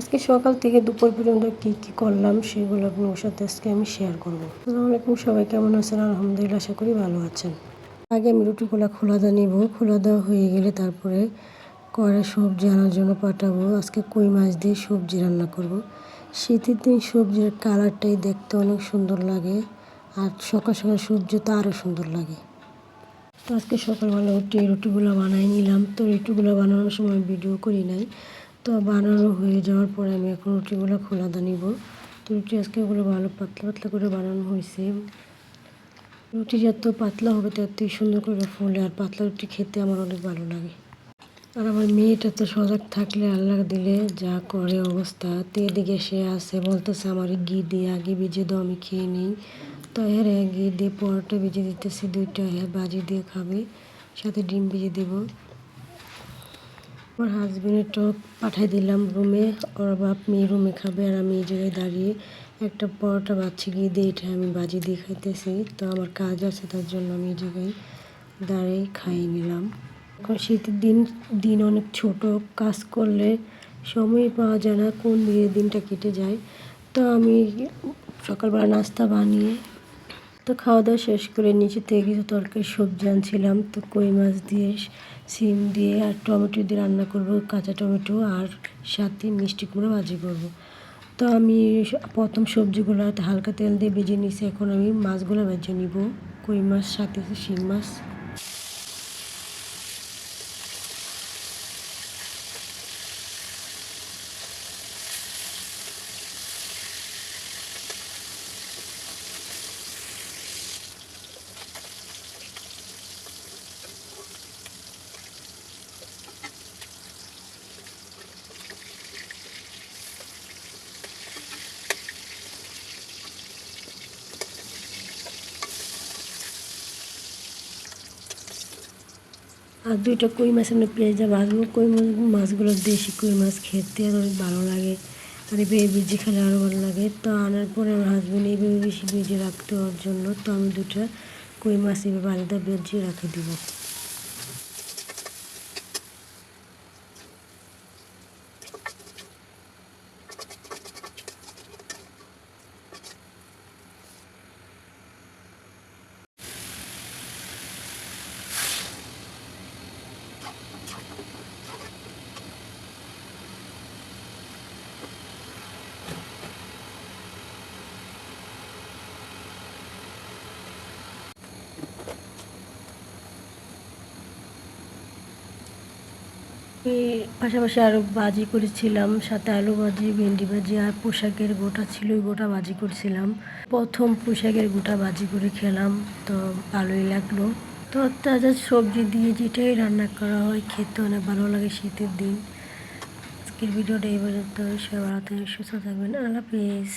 আজকে সকাল থেকে দুপুর পর্যন্ত কি কি করলাম সেগুলো আপনার সাথে আজকে আমি শেয়ার করব। আসসালামু আলাইকুম, সবাই কেমন আছেন? আলহামদুলিল্লাহ, আশা করি ভালো আছেন। আগে আমি রুটিগুলা খোলা দেওয়া নিব। খোলা দেওয়া হয়ে গেলে তারপরে করে সবজি আনার জন্য পাঠাবো। আজকে কই মাছ দিয়ে সবজি রান্না করব। শীতের দিন সবজির কালারটাই দেখতে অনেক সুন্দর লাগে আর সকাল সকাল সবজি তো আরও সুন্দর লাগে। তো আজকে সকালবেলা উঠে রুটিগুলো বানাই নিলাম। তো রুটিগুলো বানানোর সময় ভিডিও করি নাই। তো বানানো হয়ে যাওয়ার পরে আমি এখন রুটিগুলো খোলা দা নিব। তো রুটি আজকে ওগুলো ভালো পাতলা পাতলা করে বানানো হয়েছে। রুটি যত পাতলা হবে ততই সুন্দর করে ফুলে আর পাতলা রুটি খেতে আমার অনেক ভালো লাগে। আর আমার মেয়েটা তো সজাগ থাকলে আল্লাহ দিলে যা করে অবস্থা। তো এদিকে সে আসে বলতেছে আমার ঘি দিয়ে আগে ভিজে দাও, আমি খেয়ে নিই। তো এর ঘি দিয়ে পরোটা ভিজে দিতেছি, দুইটা হ্যাঁ বাজি দিয়ে খাবে, সাথে ডিম ভিজে দেবো। আমার হাজবেন্ডের টক পাঠাই দিলাম রুমে ওর বাপ মেয়ে রুমে খাবে আর আমি এই জায়গায় দাঁড়িয়ে একটা পরোটা বাচ্চা গিয়ে দিয়ে এটা আমি বাজি দিয়ে খাইতেছি। তো আমার কাজ আছে, তার জন্য আমি এই জায়গায় দাঁড়িয়ে খাইয়ে নিলাম। এখন শীতের দিন দিন অনেক ছোট, কাজ করলে সময় পাওয়া যায় না, কোন দিয়ে দিনটা কেটে যায়। তো আমি সকালবেলা নাস্তা বানিয়ে তো খাওয়া দাওয়া শেষ করে নিচে থেকে কিছু তরকারি, সবজি আনছিলাম। তো কই মাছ দিয়ে সিম দিয়ে আর টমেটো দিয়ে রান্না করব, কাঁচা টমেটো আর সাথে মিষ্টি কুমড়ো ভাজি করব। তো আমি প্রথম সবজিগুলো হালকা তেল দিয়ে ভেজে নিয়েছি, এখন আমি মাছগুলো ভেজে নিব। কই মাছ, সাথে শিং মাছ। আর দুইটা কই মাছ আমি পেঁয়াজা ভাজবো কই মাছগুলো দেশি কই মাছ খেতে আর অনেক ভালো লাগে। আর এইভাবে বেজে খেলে আরও ভালো লাগে। তো আনার পরে আমার হাজব্যান্ড এইভাবে বেশি বেজে রাখতে হওয়ার জন্য। তো আমি দুটা কই মাছ এইভাবে আলাদা বেজে রাখে দিব। পাশাপাশি আরও ভাজি করেছিলাম, সাথে আলু ভাজি, ভেন্ডি ভাজি আর পোশাকের গোটা ছিল গোটা ভাজি করেছিলাম। প্রথম পোশাকের গোটা ভাজি করে খেলাম, তো ভালোই লাগল। তো তাজা সবজি দিয়ে যেটাই রান্না করা হয়, খেতে অনেক ভালো লাগে শীতের দিন। আজকের ভিডিওটা এই পর্যন্ত সবাই সুস্থ থাকবেন, আল্লাহ হাফিজ।